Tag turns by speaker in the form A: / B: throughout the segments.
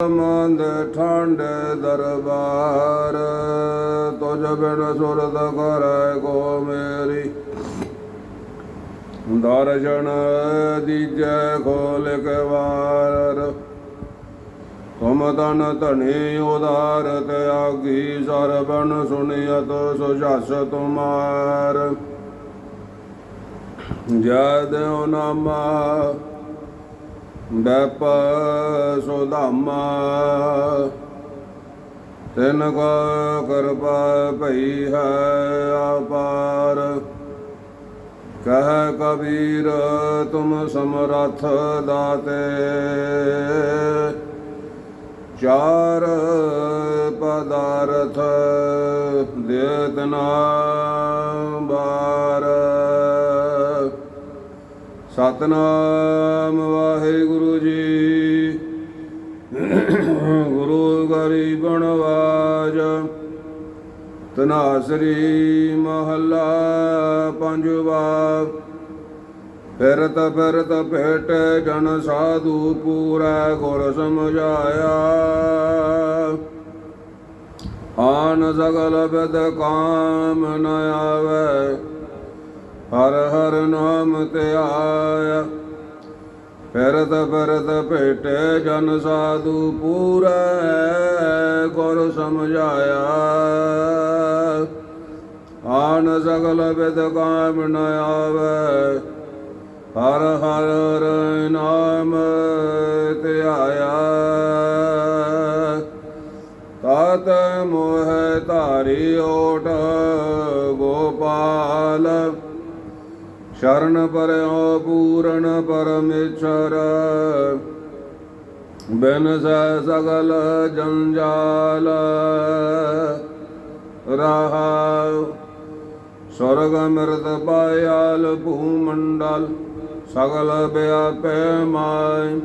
A: ਮੰਦ ਠੰਡ ਦਰਬਾਰ, ਤੁਝ ਬਿਨ ਸੁਰਤ ਕਰੈ ਕੋ ਮੇਰੀ। ਦਰਸ਼ਨ ਦੀਜੈ ਖੋਲ ਕੇ ਵਾਰ, ਤੁਮ ਤਨ ਧਨੀ ਉਦਾਰ ਤਿਆਗੀ ਸਰਬਨ ਸੁਣੀਅਤ ਸੁਜਸ ਤੁਮਾਰ। ਜੈ ਦੇਉ ਨਾਮਾ ਬੈਪ ਸੁਧਾਮਾ, ਤਿਨ ਕੋ ਕਿਰਪਾ ਭਈ ਹੈ ਆਪਾਰ। ਕਹਿ ਕਬੀਰ, ਤੁਮ ਸਮਰਥ ਦਾਤੇ। ਚਾਰ ਪਦਾਰਥ ਦੇਤ ਨਾਮ ਸਤਨਾਮ ਵਾਹਿਗੁਰੂ ਜੀ। ਗੁਰੂ ਗਰੀਬਨ ਵਾਜ ਤਨਾਸਰੀ ਮਹੱਲਾ ਪੰਜਵਾ। ਫਿਰਤ ਫਿਰਤ ਭੇਟ ਜਨ ਸਾਧੂ ਪੂਰਾ ਗੁਰ ਸਮਝਾਇਆ। ਆਨ ਸਗਲ ਬਦ ਕਾਮ ਨ ਆਵੇ। ਹਰ ਹਰ ਨਾਮ ਤੇ ਫਿਰਤ ਫਿਰਤ ਭੇਟੇ ਜਨ ਸਾਧੂ ਪੂਰਾ, ਗੁਰ ਸਮਝਾਇਆ। ਆਨ ਸਗਲ ਬਿਦ ਕਾਮ ਨ ਆਵੇ, ਹਰ ਹਰ ਨਾਮ ਤੇ ਆਇਆ। ਤਤ ਮੋਹ ਧਾਰੀ ਓਟ ਗੋਪਾਲ ਸ਼ਰਨ ਪਰਿਓ ਪੂਰਨ ਪਰਮੇਸ਼ਰ। ਬਿਨ ਸਹਿ ਸਗਲ ਜੰਜਾਲ। ਰਹਾ ਸਵਰਗ ਮਿਰਤ ਪਾਇਆਲ ਭੂਮੰਡਲ। ਸਗਲ ਵਿਆਪੈ ਮਾਇ।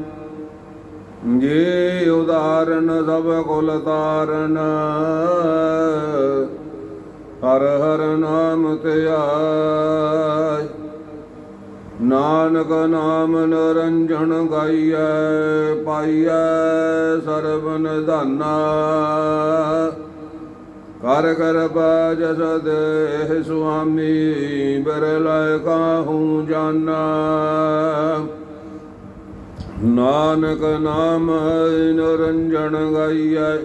A: ਜੀ ਉਦਾਰਨ ਸਭ ਕੁਲ ਤਾਰਨ। ਹਰ ਹਰ ਨਾਮ ਧਿਆਇ ਨਾਨਕ ਨਾਮ ਨਰੰਜਣ ਗਾਈਐ, ਪਾਈਐ ਸਰਬ ਨਿਧਾਨਾ ਕਰ ਕਰ ਬਾਜਸ ਦੇਹ ਸੁਆਮੀ, ਬਿਰਲੇ ਕਾਹੂ ਜਾਨਾ। ਨਾਨਕ ਨਾਮ ਨਿਰੰਜਨ ਗਾਈਐ,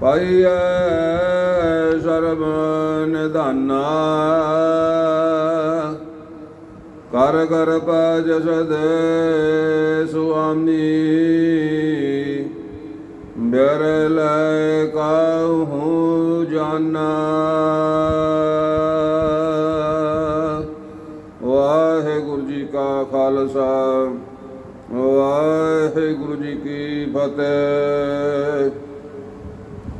A: ਪਾਈਐ ਸਰਬ ਨਿਧਾਨਾ ਕਰ ਕਰ ਬਾਜਸ ਦੇ ਸੁਆਮੀ। ਬਿਰਲੇ ਕਾਹੂ ਜਾਨਾ। ਵਾਹਿਗੁਰੂ ਜੀ ਕਾ ਖਾਲਸਾ, ਵਾਹਿਗੁਰੂ ਜੀ ਕੀ ਫਤਿਹ।